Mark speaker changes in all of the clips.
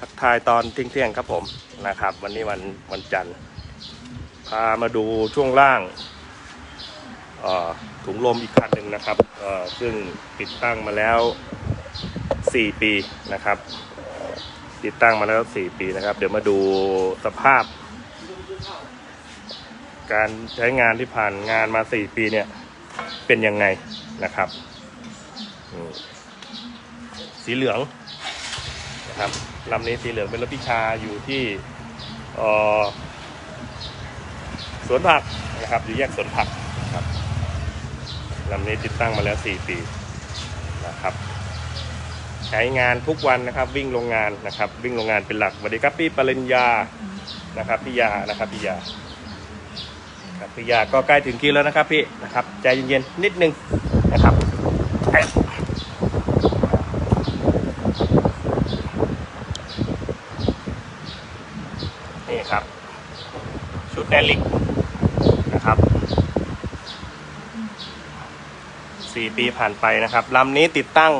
Speaker 1: ทักทายตอนเที่ยงๆครับผมนะครับ วันนี้วันวันจันทร์ พามาดูช่วงล่างถุงลมอีกคันหนึ่งนะครับซึ่งติดตั้งมาแล้ว 4 ปีนะครับ ติดตั้งมาแล้ว 4 ปีนะครับ เดี๋ยวมาดูสภาพ การใช้งานที่ผ่านงานมา 4 ปีเนี่ยเป็นยังไงนะครับ สีเหลืองนะครับ ลำนี้สีเหลืองเป็นรถพิชาอยู่ที่สวนผักนะครับ อยู่แยกสวนผักครับลำนี้ติดตั้งมาแล้ว 4 ปีนะครับใช้งานทุกวันนะครับ วิ่งโรงงานนะครับ วิ่งโรงงานเป็นหลักสวัสดีครับพี่ปริญญานะครับพี่ยานะครับพี่ยาครับพี่ยาก็ใกล้ถึงคิวแล้วนะครับพี่นะครับใจเย็นๆนิดนึงนะครับ เอ๊ะครับ ชุดแดลิกนะครับสี่ปีผ่านไปนะครับลำนี้ติดตั้ง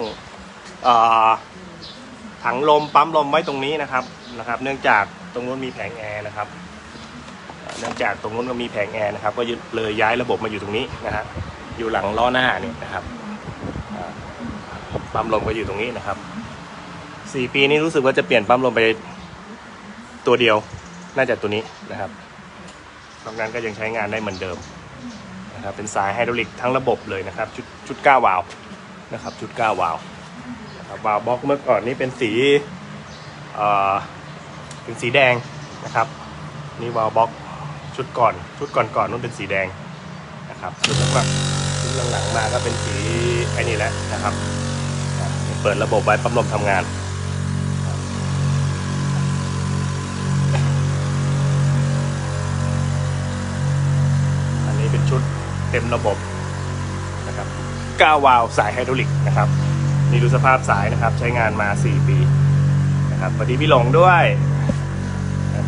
Speaker 1: ถังลมปั๊มลมไว้ตรงนี้นะครับนะครับ เนื่องจากตรงนู้นมีแผงแอร์นะครับเนื่องจากตรงนู้นก็มีแผงแอร์นะครับ ก็เลยย้ายระบบมาอยู่ตรงนี้นะฮะอยู่หลังล้อหน้านี่นะครับปั๊มลมก็อยู่ตรงนี้นะครับสี่ปีนี้รู้สึกว่าจะเปลี่ยนปั๊มลมไปตัวเดียว น่าจะตัวนี้นะครับนอกนั้นก็ยังใช้งานได้เหมือนเดิมนะครับเป็นสายไฮดรอลิกทั้งระบบเลยนะครับ ชุดชุด9วาล์วนะครับชุด9วาล์วครับวาล์วบล็อกเมื่อก่อนนี่เป็นสีเอ่อเป็นสีแดงนะครับนี่วาล์วบล็อกชุดก่อน ชุดก่อนก่อนนู้นเป็นสีแดงนะครับชุดหลังชุดหลังๆมาก็เป็นสีไอ้นี่แหละนะครับ เปิดระบบไว้ปั๊มลมทำงาน ต็มระบบนะครับ9วาล์วสายไฮดรอลิกนะครับนี่ดูสภาพสายนะครับ ใช้งานมา 4 ปีนะครับสวัสดีพี่หลงด้วย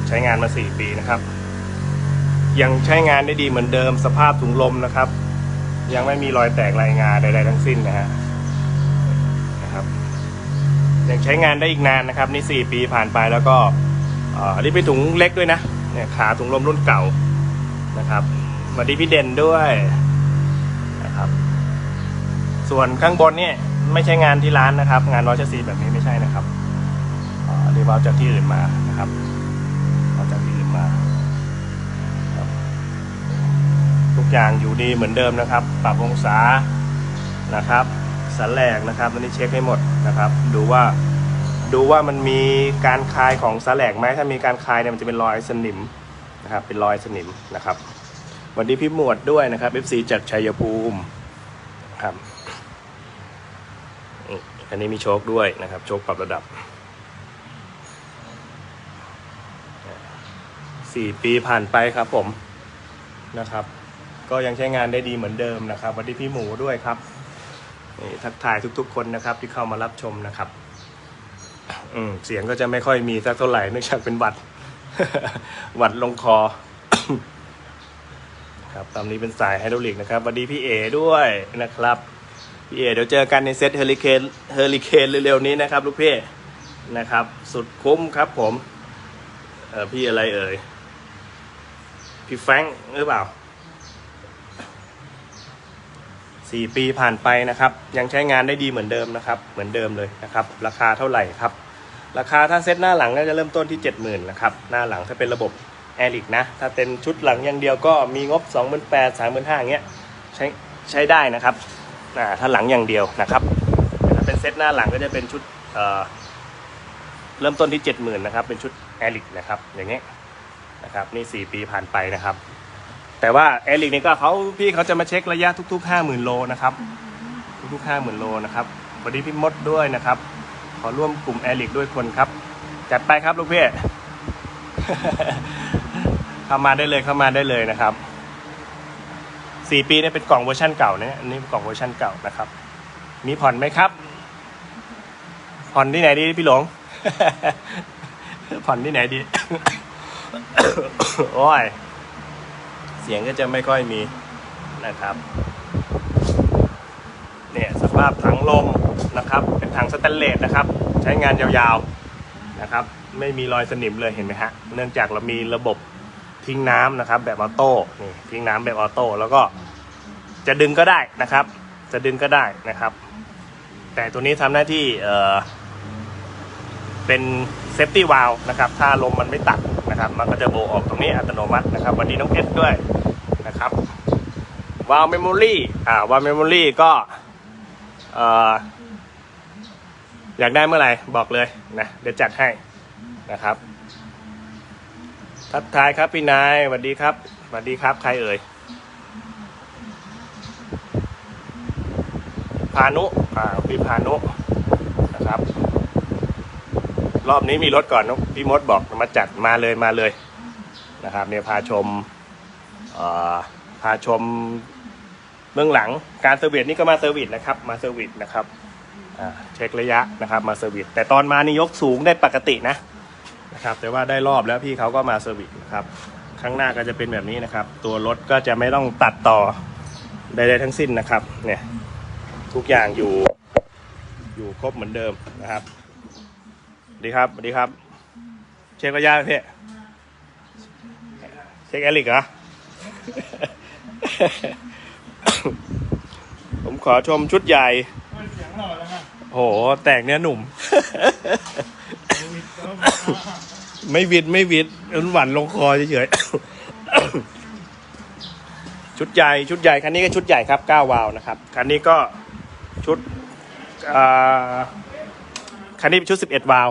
Speaker 1: ใช้งานมา 4 ปีนะครับ ยังใช้งานได้ดีเหมือนเดิมสภาพถุงลมนะครับ ยังไม่มีรอยแตกรายงานใดๆทั้งสิ้นนะฮะนะครับยังใช้งานได้อีกนานนะครับนี่4ปีผ่านไปแล้วก็อันนี้เป็นถุงเล็กด้วยนะเนี่ยขาถุงลมรุ่นเก่านะครับ วัสดีพี่เด่นด้วยนะครับ ส่วนข้างบนเนี่ยไม่ใช่งานที่ร้านนะครับ งานร้อยชซีแบบนี้ไม่ใช่นะครับอ่าอันนี้เอาจากที่อื่นมานะครับเอาจากที่อื่นมา ทุกอย่างอยู่ดีเหมือนเดิมนะครับ ปรับองศานะครับสันแหลกนะครับอันนี้เช็คให้หมดนะครับ ดูว่าดูว่ามันมีการคลายของสันแหลกไหมถ้ามีการคลายเนี่ยมันจะเป็นรอยสนิมนะครับ เป็นรอยสนิมนะครับ วันนี้พี่หมวดด้วยนะครับ FC จากชัยภูมิครับอันนี้มีโชคด้วยนะครับ โชคปรับระดับสี่ปีผ่านไปครับผมนะครับ ก็ยังใช้งานได้ดีเหมือนเดิมนะครับวัสดีพี่หมูด้วยครับนี่ทักทายทุกๆ คนนะครับ ที่เข้ามารับชมนะครับอืมเสียงก็จะไม่ค่อยมีสักเท่าไหร่เนื่องจากเป็นหวัด หวัดลงคอ ครับตามนี้เป็นสายไฮดรอลิกนะครับสวัสดีพี่เอด้วยนะครับ พี่เอเดี๋ยวเจอกันในเซตเฮอริเคนเฮอริเคนเร็วๆนี้นะครับ ลูกพี่นะครับ สุดคุ้มครับผมเออพี่อะไรเอ่ยพี่แฟงหรือเปล่าสี่ปีผ่านไปนะครับ ยังใช้งานได้ดีเหมือนเดิมนะครับ เหมือนเดิมเลยนะครับ ราคาเท่าไหร่ครับ ราคาถ้าเซตหน้าหลังก็จะเริ่มต้นที่ 70,000นะครับหน้าหลังถ้าเป็นระบบ แอริกนะ ถ้าเป็นชุดหลังอย่างเดียวก็มีงบ 28,000 35,000อย่าเงี้ยใช้ใช้ได้นะครับอ่าถ้าหลังอย่างเดียวนะครับถ้าเป็นเซตหน้าหลังก็จะเป็นชุดเอ่อเริ่มต้นที่ 70,000นะครับ เป็นชุดแอริกนะครับ อย่างเงี้ยนะครับนี่ 4 ปีผ่านไปนะครับ แต่ว่าแอริกนี่ก็เขาพี่เขาจะมาเช็คระยะทุก ๆ 50,000 โลนะครับ ทุกๆ 50,000 โลนะครับสวัสดีพี่มดด้วยนะครับ ขอร่วมกลุ่มแอริกด้วยคนครับ จัดไปครับลูกพี่ เข้ามาได้เลยเข้ามาได้เลยนะครับสี่ปีเนี่ยเป็นกล่องเวอร์ชันเก่าเนี่ยอันนี้กล่องเวอร์ชันเก่านะครับ มีผ่อนไหมครับ ผ่อนที่ไหนดีพี่หลง ผ่อนที่ไหนดี โอ้ย เสียงก็จะไม่ค่อยมีนะครับ เนี่ยสภาพถังลมนะครับ เป็นถังสแตนเลสนะครับ ใช้งานยาวๆนะครับ ไม่มีรอยสนิมเลยเห็นไหมฮะ เนื่องจากเรามีระบบ ทิ้งน้ำนะครับ แบบออโต้นี่ทิ้งน้ำแบบออโต้แล้วก็จะดึงก็ได้นะครับ จะดึงก็ได้นะครับ แต่ตัวนี้ทำหน้าที่เออเป็นเซฟตี้วาลนะครับ ถ้าลมมันไม่ตัดนะครับ มันก็จะโบออกตรงนี้อัตโนมัตินะครับวันนี้น้องเอสด้วยนะครับวาลเมมโมรี่อ่าวาลเมมโมรี่ก็เอ่ออยากได้เมื่อไหร่บอกเลยนะเดี๋ยวจัดให้นะครับ ทักทายครับพี่นายสวัสดีครับสวัสดีครับ ใครเอ่ยพานุอ่าพี่พานุนะครับ รอบนี้มีรถก่อนน้องพี่มดบอกมาจัดมาเลยมาเลยนะครับ เนี่ยพาชมพาชมเบื้องหลังการเซอร์วิสนี่ก็มาเซอร์วิสนะครับ มาเซอร์วิสนะครับเช็คระยะนะครับ มาเซอร์วิสแต่ตอนมานี่ยกสูงได้ปกตินะ นะครับแต่ว่าได้รอบแล้วพี่เขาก็มาเซอร์วิสนะครับข้างหน้าก็จะเป็นแบบนี้นะครับ ตัวรถก็จะไม่ต้องตัดต่อใดๆทั้งสิ้นนะครับเนี่ยทุกอย่างอยู่อยู่ครบเหมือนเดิมนะครับสวัสดีครับสวัสดีครับ เช็คระยะพี่เช็คแอลิกเหรอผมขอชมชุดใหญ่
Speaker 2: เสียงหล่อแล้วค่ะ
Speaker 1: โห แตกเนื้อหนุ่ม ไม่วิดไม่วิดมันหวันลงคอเฉยๆชุดใหญ่ชุดใหญ่คันนี้ก็ชุดใหญ่ครับ9วาล์วนะครับคันนี้ก็ชุดอ่าคันนี้เป็นชุด11วาล์ว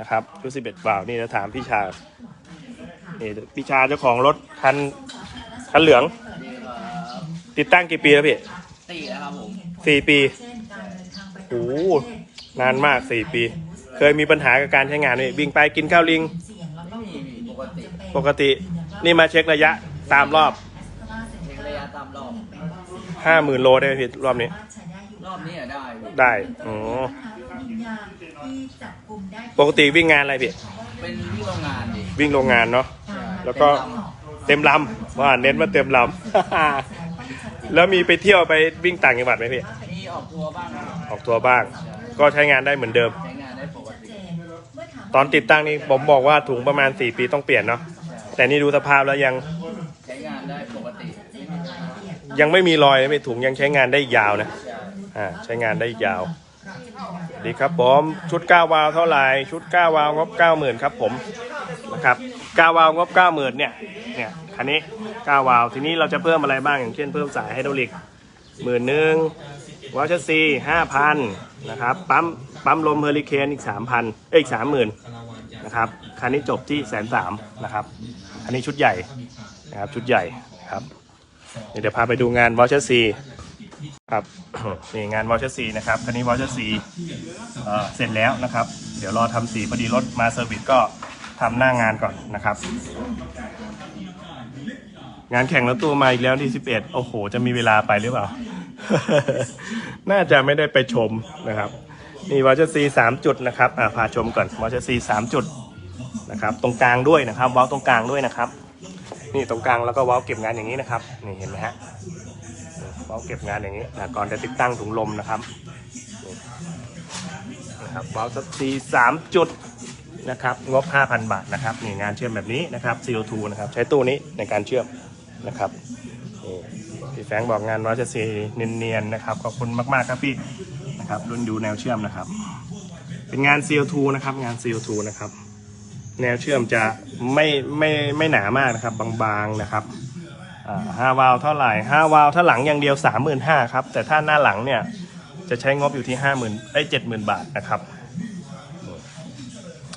Speaker 1: นะครับชุด11วาล์วนี่จะถามพี่ชานี่พี่ชาเจ้าของรถคันคันเหลือง ติดตั้งกี่ปีแล้วพี่
Speaker 3: ตีแล้วครับผม
Speaker 1: สี่ปีโอ้โหนานมากสี่ปี เคยมีปัญหากับการใช้งานไหมวิ่งไปกินข้าวลิง
Speaker 3: ไม่มีปกติ
Speaker 1: ปกติ นี่มาเช็คระยะตามรอบ
Speaker 3: เช็คระยะตามรอบ
Speaker 1: ห้าหมื่นโลได้ไหมพี่รอบนี้
Speaker 3: รอบนี้อะได้อยู่
Speaker 1: ได้อ๋อปกติวิ่งงานอะไรพี่
Speaker 3: เป็นที่โรงงานดิ
Speaker 1: วิ่งโรงงานเนาะ
Speaker 3: ใช่
Speaker 1: แล้วก็
Speaker 3: เป็นล
Speaker 1: เต็มลำว่าเน้นว่าเต็มลำ แล้วมีไปเที่ยวไปวิ่งต่างจังหวัดไหมพี่ำ
Speaker 3: มีออกทัวร์บ้างครับ
Speaker 1: ออกทัวร์บ้าง ก็ใช้งานได้เหมือนเดิม
Speaker 3: ใช้งานได้ปกติ
Speaker 1: ตอนติดตั้งนี่ผมบอกว่าถุงประมาณ 4 ปีต้องเปลี่ยนเนาะแต่นี่ดูสภาพแล้วยัง
Speaker 3: ใช้งานได้ปกติ
Speaker 1: ยังไม่มีรอยนะพี่ถุงยังใช้งานได้ยาวนะอ่าใช้งานได้ยาว ดีครับผมชุด 9 วาล์วเท่าไหร่ชุด 9 วาล์วงบ 90,000ครับผมนะครับ 9 วาล์วงบ 90,000เนี่ยเนี่ยคันนี้ 9 วาล์วทีนี้เราจะเพิ่มอะไรบ้างอย่างเช่นเพิ่มสายไฮดรอลิกหมื่นหนึ่ง วอลชัสซีห้าพันนะครับ ปั๊ม ปั๊มลมเฮอริเคนอีก3,000เอ้ยอีก30,000นะครับ คันนี้จบที่แสนสามนะครับคันนี้ชุดใหญ่นะครับ ชุดใหญ่ครับ เดี๋ยวพาไปดูงานวอลชัสซีครับนี่งานวอลชซีนะครับ คันนี้วอลชซีเสร็จแล้วนะครับ เดี๋ยวรอทำสีพอดีรถมาเซอร์วิสก็ทำหน้างานก่อนนะครับงานแข่งรถตู้มาอีกแล้วที่ 11 โอ้โห จะมีเวลาไปหรือเปล่า น่าจะไม่ได้ไปชมนะครับนี่วอลเชอร์ซีสามจุดนะครับอ่าพาชมก่อนวอลเชอร์ซีสามจุดนะครับ ตรงกลางด้วยนะครับวอลตรงกลางด้วยนะครับ นี่ตรงกลางแล้วก็วอลเก็บงานอย่างนี้นะครับนี่เห็นไหมฮะว้าเก็บงานอย่างนี้นะก่อนจะติดตั้งถุงลมนะครับนะครับว้าสักทีสามจุดนะครับงบ 5,000 บาทนะครับนี่งานเชื่อมแบบนี้นะครับ CO2 นะครับใช้ตู้นี้ในการเชื่อมนะครับนี่ พี่แฟงบอกงานว่าจะสีเนียนๆนะครับขอบคุณมากๆครับพี่นะครับรุ่นดูแนวเชื่อมนะครับ เป็นงาน CO2 นะครับงาน CO2 นะครับ แนวเชื่อมจะไม่ไม่ไม่หนามากนะครับบางๆนะครับห้าวาล์วเท่าไหร่ห้าวาล์วถ้าหลังอย่างเดียวสามหมื่นห้าครับแต่ถ้าหน้าหลังเนี่ยจะใช้งบอยู่ที่ห้าหมื่นได้เจ็ดหมื่นบาทนะครับ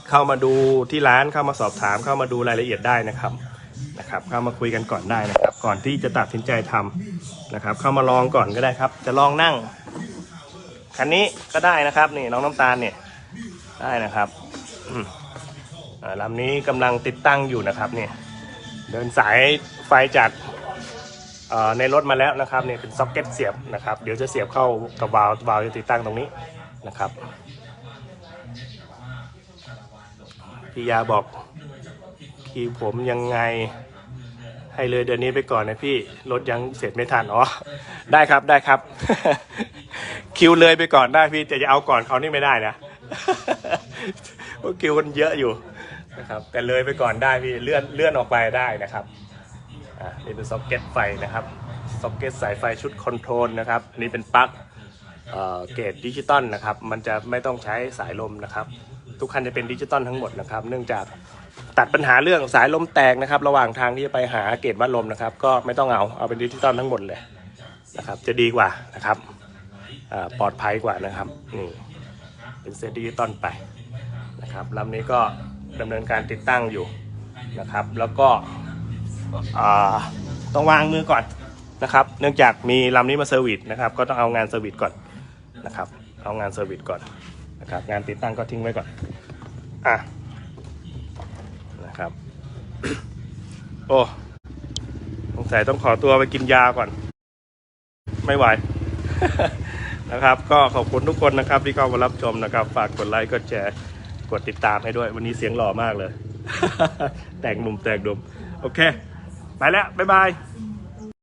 Speaker 1: เข้ามาดูที่ร้านเข้ามาสอบถามเข้ามาดูรายละเอียดได้นะครับ นะครับเข้ามาคุยกันก่อนได้นะครับ ก่อนที่จะตัดสินใจทำนะครับ เข้ามาลองก่อนก็ได้ครับ จะลองนั่งคันนี้ก็ได้นะครับนี่น้องน้ำตาลเนี่ยได้นะครับอืมอ่าลำนี้กำลังติดตั้งอยู่นะครับเนี่ยเดินสายไฟจากในรถมาแล้วนะครับเนี่ยเป็นซ็อกเก็ตเสียบนะครับ เดี๋ยวจะเสียบเข้ากับวาล์ววาล์วจะติดตั้งตรงนี้นะครับพี่ยาบอก คีย์ผมยังไง ให้เลยเดือนนี้ไปก่อนนะพี่รถยังเสร็จไม่ทันอ๋อได้ครับได้ครับ คิวเลยไปก่อนได้พี่แต่จะเอาก่อนเขานี่ไม่ได้นะเพราะคิวมันเยอะอยู่นะครับ แต่เลยไปก่อนได้พี่เลื่อนเลื่อนออกไปได้นะครับอ่านี่เป็นซ็อกเก็ตไฟนะครับซ็อกเก็ตสายไฟชุดคอนโทรลนะครับอันนี้เป็นปลั๊กเอ่อเกจดิจิตอลนะครับ มันจะไม่ต้องใช้สายลมนะครับ ทุกคันจะเป็นดิจิตอลทั้งหมดนะครับ เนื่องจาก ตัดปัญหาเรื่องสายลมแตกนะครับ ระหว่างทางที่จะไปหาเกจวัดลมนะครับ ก็ไม่ต้องเอาเอาเป็นดิจิตอลทั้งหมดเลยนะครับ จะดีกว่านะครับปลอดภัยกว่านะครับนี่เป็นเซตดิจิตอลไปนะครับลำนี้ก็ดำเนินการติดตั้งอยู่นะครับ แล้วก็ต้องวางมือก่อนนะครับ เนื่องจากมีลำนี้มาเซอร์วิสนะครับ ก็ต้องเอางานเซอร์วิสก่อนนะครับ เอางานเซอร์วิสก่อนนะครับ งานติดตั้งก็ทิ้งไว้ก่อนอะ ครับ โอ้สงสัยต้องขอตัวไปกินยาก่อน ไม่ไหว นะครับ ก็ขอบคุณทุกคนนะครับ ที่เข้ามารับชมนะครับ ฝากกดไลค์กดแชร์กดติดตามให้ด้วย วันนี้เสียงหล่อมากเลย แต่งมุมแต่งดุม โอเค ไปแล้ว บ๊ายบาย